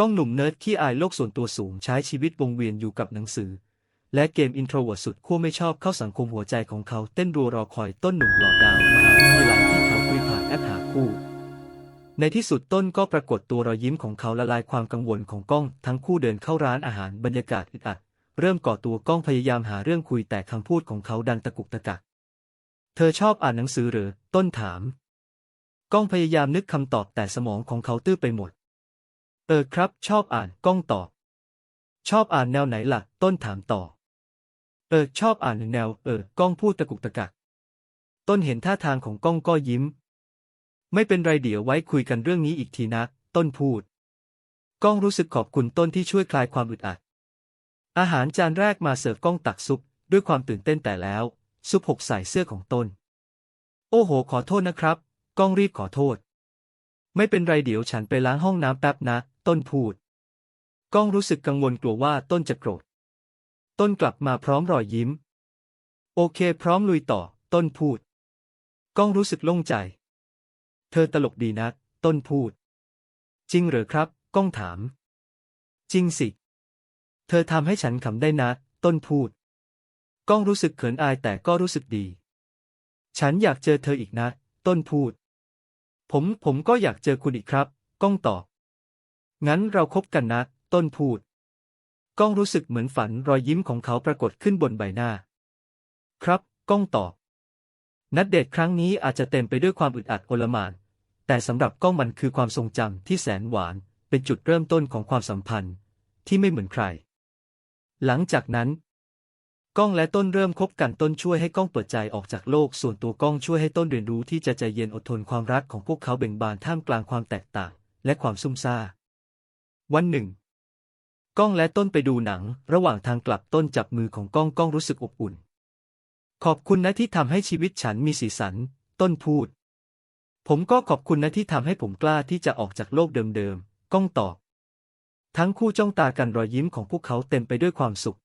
ก้องหนุ่มเนิร์ดขี้อายโลกส่วนตัวสูงใช้ชีวิตวงเวียนอยู่กับหนังสือ และเกมอินโทรเวิร์สุดขั้วไม่ชอบเข้าสังคมหัวใจของเขาเต้นรัวรอคอยต้นหนุ่มหล่อดาวมหาวิทยาลัยที่เขาคุยผ่านแอปหาคู่ ในที่สุดต้นก็ปรากฏตัวรอยยิ้มของเขาละลายความกังวลของก้อง ทั้งคู่เดินเข้าร้านอาหารบรรยากาศอึดอัด เริ่มก่อตัวก้องพยายามหาเรื่องคุยแต่คำพูดของเขาดันตะกุกตะกัก เธอชอบอ่านหนังสือหรือ ต้นถาม ก้องพยายามนึกคำตอบแต่สมองของเขาตื้อไปหมด เออครับ ชอบอ่านก้องตอบ ชอบอ่านแนวไหนล่ะ ต้นถามต่อ เออชอบอ่านแนว เออก้องพูดตะกุกตะกัก ต้นเห็นท่าทางของก้องก็ยิ้ม ไม่เป็นไรเดี๋ยวไว้คุยกันเรื่องนี้อีกทีนะต้นพูด ก้องรู้สึกขอบคุณต้นที่ช่วยคลายความอึดอัด อาหารจานแรกมาเสิร์ฟก้องตักซุปด้วยความตื่นเต้นแต่แล้ว ซุปหกใส่เสื้อของต้น โอ้โห ขอโทษนะครับ ก้องรีบขอโทษ ไม่เป็นไรเดี๋ยวฉันไปล้างห้องน้ำแป๊บนะ ต้นพูด ก้องรู้สึกกังวลกลัวว่าต้นจะโกรธ ต้นกลับมาพร้อมรอยยิ้ม โอเคพร้อมลุยต่อ ต้นพูด ก้องรู้สึกโล่งใจ เธอตลกดีนะต้นพูด จริงเหรอครับ ก้องถาม จริงสิ เธอทำให้ฉันขำได้นะ ต้นพูด ก้องรู้สึกเขินอายแต่ก็รู้สึกดี ฉันอยากเจอเธออีกนะ ต้นพูด ผมผมก็อยากเจอคุณอีกครับ ก้องตอบ งั้นเราคบกันนะ ต้นพูด ก้องรู้สึกเหมือนฝันรอยยิ้มของเขาปรากฏขึ้นบนใบหน้า ครับ ก้องตอบ นัดเดทครั้งนี้อาจจะเต็มไปด้วยความอึดอัดโอลมาน แต่สำหรับก้องมันคือความทรงจำที่แสนหวาน เป็นจุดเริ่มต้นของความสัมพันธ์ ที่ไม่เหมือนใคร หลังจากนั้นก้องและต้นเริ่มคบกันต้นช่วยให้ก้องเปิดใจออกจากโลก ส่วนตัวก้องช่วยให้ต้นเรียนรู้ที่จะใจเย็นอดทนความรักของพวกเขาเบ่งบานท่ามกลางความแตกต่าง และความซุ่มซ่า วันหนึ่ง ก้องและต้นไปดูหนัง ระหว่างทางกลับต้นจับมือของก้องก้องรู้สึกอบอุ่น ขอบคุณนะที่ทำให้ชีวิตฉันมีสีสัน ต้นพูด ผมก็ขอบคุณนะที่ทำให้ผมกล้าที่จะออกจากโลกเดิมๆ ก้องตอบ ทั้งคู่จ้องตากันรอยยิ้มของพวกเขาเต็มไปด้วยความสุข